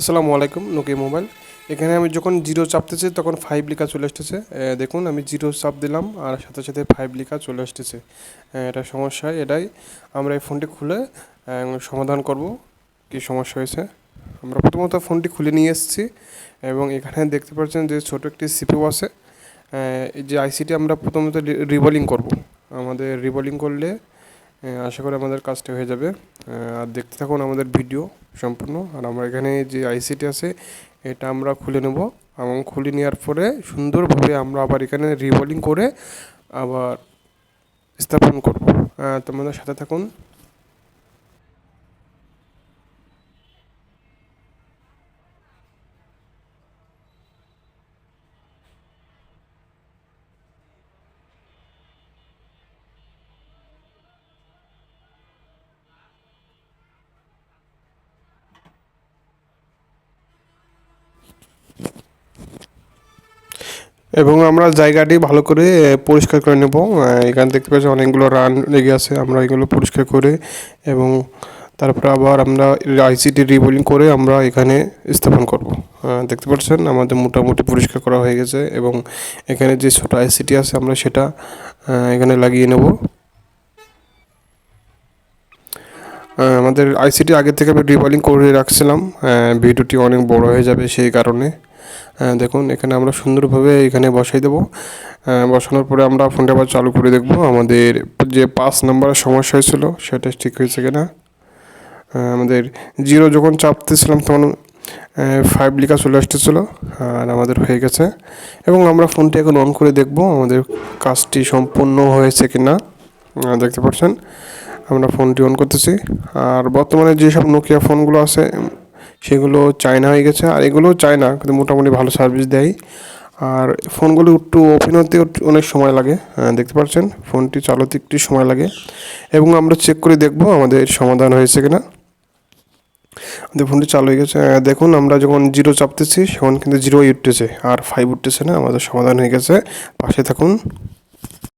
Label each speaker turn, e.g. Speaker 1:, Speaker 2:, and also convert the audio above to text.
Speaker 1: আসসালামু আলাইকুম Nokia mobile এখানে আমি যখন জিরো চাপতেছি, তখন ফাইভ লেখা চলে আসতেছে। দেখুন, আমি জিরো চাপ দিলাম, আর সাথে সাথে ফাইভ লেখা চলে আসতেছে। এটা সমস্যা এটাই। আমরা এই ফোনটি খুলে সমাধান করব। কি সমস্যা হয়েছে? আমরা প্রথমত ফোনটি খুলে নিয়ে এসেছি, এবং এখানে দেখতে পাচ্ছেন যে ছোট একটি সিপিউ আছে। এই যে আইসিটি আমরা প্রথমত রিভলিং করব। আমাদের রিভলিং করলে আশা করি আমাদের কাজটা হয়ে যাবে। আর দেখতে থাকুন আমাদের ভিডিও সম্পূর্ণ। আর আমরা এখানে যে আইসিটি আছে, এটা আমরা খুলে নেব এবং খুলে নেওয়ার পরে সুন্দরভাবে আমরা আবার এখানে রিভলিং করে আবার স্থাপন করব। তোমাদের সাথে থাকুন। এবং আমরা জায়গাটি ভালো করে পরিষ্কার করে নেব। এখানে দেখতে পাচ্ছি অনেকগুলো রান লেগে আছে। আমরা এগুলো পরিষ্কার করে এবং তারপরে আবার আমরা আইসিটি রিবোলিং করে আমরা এখানে স্থাপন করব। দেখতে পাচ্ছেন আমাদের মোটামুটি পরিষ্কার করা হয়ে গেছে এবং এখানে যে ছোটো আইসিটি আছে আমরা সেটা এখানে লাগিয়ে নেব। আমাদের আইসিটি আগে থেকে আমি রিবলিং করে রাখছিলাম। ভিডিওটি অনেক বড় হয়ে যাবে সেই কারণে। দেখুন এখানে আমরা সুন্দরভাবে এখানে বসাই দেবো। বসানোর পরে আমরা ফোনটা আবার চালু করে দেখব। আমাদের যে পাঁচ নম্বরের সমস্যা হয়েছিল সেটা ঠিক হয়েছে কিনা? আমাদের জিরো যখন চাপতেছিলাম তখন ফাইভ লেখা চলে আসতেছিলো আর আমাদের হয়ে গেছে। এবং আমরা ফোনটি এখন অন করে দেখব আমাদের কাজটি সম্পূর্ণ হয়েছে কিনা। আহ, দেখতে পাচ্ছেন আমরা ফোনটি অন করতেছি। আর বর্তমানে যেসব নোকিয়া ফোনগুলো আছে সেগুলো চায়না হয়ে গেছে। আর এগুলো চায়না, কিন্তু মোটামুটি ভালো সার্ভিস দেয়। আর ফোনগুলো একটু ওপেন হতে অনেক সময় লাগে দেখতে পাচ্ছেন? ফোনটি চালাতে একটু সময় লাগে। এবং আমরা চেক করে দেখব আমাদের সমাধান হয়েছে কিনা। আমাদের ফোনটি চালু হয়ে গেছে। দেখুন, আমরা যখন জিরো চাপতেছি তখন কিন্তু জিরোই উঠতেছে। আর ফাইভ উঠতেছে না, আমাদের সমাধান হয়ে গেছে। পাশে থাকুন।